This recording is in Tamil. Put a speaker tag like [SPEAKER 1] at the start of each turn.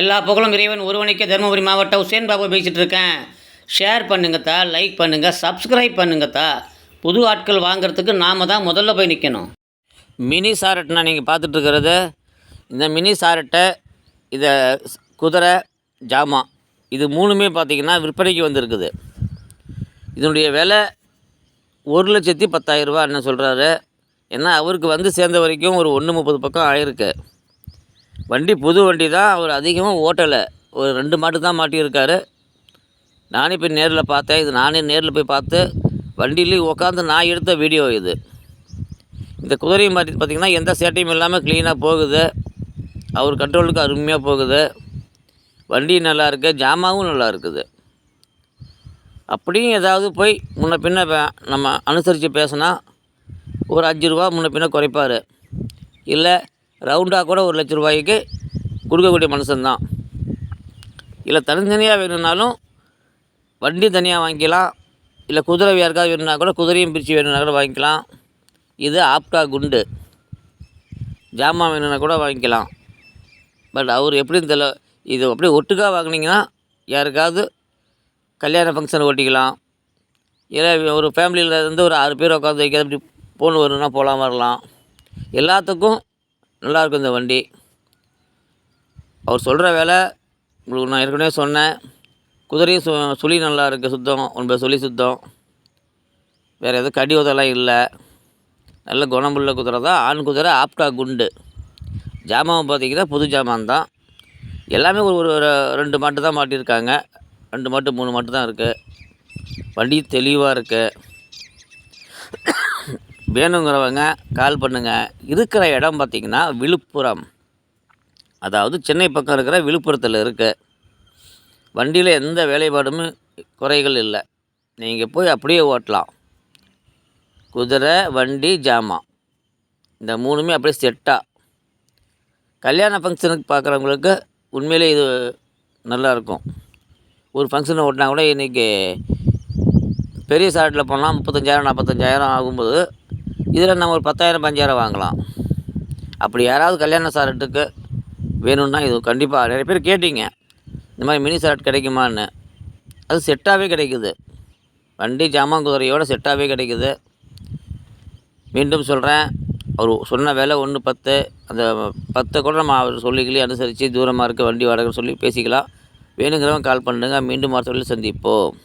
[SPEAKER 1] எல்லா புகழும் இறைவன் ஒருவனுக்கே தருமபுரி மாவட்டம் உசேன் பாபு பேசிகிட்டு இருக்கேன். ஷேர் பண்ணுங்கத்தா லைக் பண்ணுங்கள் சப்ஸ்கிரைப் பண்ணுங்கத்தா புது ஆட்கள் வாங்குறதுக்கு நாம தான் முதல்ல போய் நிற்கணும் மினி சாரட்னா நீங்கள் பார்த்துட்ருக்கிறது இந்த மினி சாரட்டை இதை குதிரை ஜாமான் இது மூணுமே பார்த்தீங்கன்னா விற்பனைக்கு வந்திருக்குது. இதனுடைய விலை ஒரு லட்சத்தி பத்தாயிரரூபா என்ன சொல்கிறாரு ஏன்னா அவருக்கு வந்து சேர்ந்த வரைக்கும் ஒரு ஒன்று முப்பது பக்கம் ஆயிருக்கு. வண்டி புது வண்டி தான் அவர் அதிகமாக ஓட்டலை. ஒரு ரெண்டு மாட்டு தான் மாட்டியிருக்காரு. நானே போய் நேரில் பார்த்தேன். இது நானே நேரில் போய் பார்த்து வண்டியிலேயும் உட்காந்து நான் எடுத்த வீடியோ இது. இந்த குதிரையை மாற்றி பார்த்திங்கன்னா எந்த சேட்டையும் இல்லாமல் க்ளீனாக போகுது. அவர் கண்ட்ரோலுக்கு அருமையாக போகுது. வண்டி நல்லா இருக்கு. ஜாமாவும் நல்லா இருக்குது. அப்படியும் ஏதாவது போய் முன்ன பின்ன நம்ம அனுசரித்து பேசினா ஒரு அஞ்சு ரூபா முன்ன பின்ன குறைப்பார். இல்லை ரவுண்டாக கூட ஒரு லட்ச ரூபாய்க்கு கொடுக்கக்கூடிய மனுஷன்தான். இல்லை தனித்தனியாக வேணும்னாலும் வண்டி தனியாக வாங்கிக்கலாம். இல்லை குதிரை யாருக்காவது வேணும்னா கூட குதிரையும் பிரித்து வேணும்னா கூட வாங்கிக்கலாம். இது ஆப்டா குண்டு. ஜாமான் வேணும்னா கூட வாங்கிக்கலாம். பட் அவர் எப்படின்னு தெரியல. இது அப்படியே ஒட்டுக்காக வாங்கினீங்கன்னா யாருக்காவது கல்யாண ஃபங்க்ஷன் ஓட்டிக்கலாம். இல்லை ஒரு ஃபேமிலியில் இருந்து ஒரு ஆறு பேர் உட்காந்து வைக்காது இப்படி போன் வரணும்னா போகலாம் வரலாம். எல்லாத்துக்கும் நல்லாயிருக்கும் இந்த வண்டி. அவர் சொல்கிற வேலை உங்களுக்கு நான் ஏற்கனவே சொன்னேன். குதிரையும் சு சுழி நல்லா இருக்குது சுத்தம். ஒன்பது சுழி சுத்தம். வேறு எதுவும் கடி உதெல்லாம் இல்லை. நல்ல குணமுள்ள குதிரை தான். ஆண் குதிரை ஆப்டா குண்டு. ஜாமான் பார்த்தீங்கன்னா புது ஜாமான் தான். எல்லாமே ஒரு ஒரு ஒரு ரெண்டு மாட்டு தான் மாட்டியிருக்காங்க ரெண்டு மாட்டு மூணு மாட்டு தான் இருக்குது வண்டி தெளிவாக இருக்குது வேணுங்கிறவங்க கால் பண்ணுங்கள் இருக்கிற இடம் பார்த்திங்கன்னா விழுப்புரம். அதாவது சென்னை பக்கம் இருக்கிற விழுப்புரத்தில் இருக்குது வண்டியில் எந்த வேலைப்பாடும் குறைகள் இல்லை. நீங்கள் போய் அப்படியே ஓட்டலாம். குதிரை வண்டி ஜாமான். இந்த மூணுமே அப்படியே செட்டாக கல்யாண ஃபங்க்ஷனுக்கு பார்க்குறவங்களுக்கு உண்மையிலே இது நல்லாயிருக்கும் ஒரு ஃபங்க்ஷன் ஓட்டினா கூட இன்றைக்கி பெரிய சாட்டில் போனால் முப்பத்தஞ்சாயிரம் நாற்பத்தஞ்சாயிரம் ஆகும்போது இதில் நம்ம ஒரு பத்தாயிரம் பஞ்சாயிரம் வாங்கலாம். அப்படி யாராவது கல்யாண சாரட்டுக்கு வேணும்னா இது கண்டிப்பாக நிறைய பேர் கேட்டீங்க. இந்த மாதிரி மினி சாரட் கிடைக்குமான்னு. அது செட்டாகவே கிடைக்குது. வண்டி ஜாமான் குதிரையோட செட்டாகவே கிடைக்குது. மீண்டும் சொல்கிறேன் அவர் சொன்ன விலை ஒன்று பத்து அந்த பத்தை கூட நம்ம அவர் சொல்லிக்கலி அனுசரித்து தூரமாக இருக்க வண்டி வாடகைன்னு சொல்லி பேசிக்கலாம். வேணுங்கிறவங்க கால் பண்ணுங்கள் மீண்டும் மறுத்த சந்திப்போம்.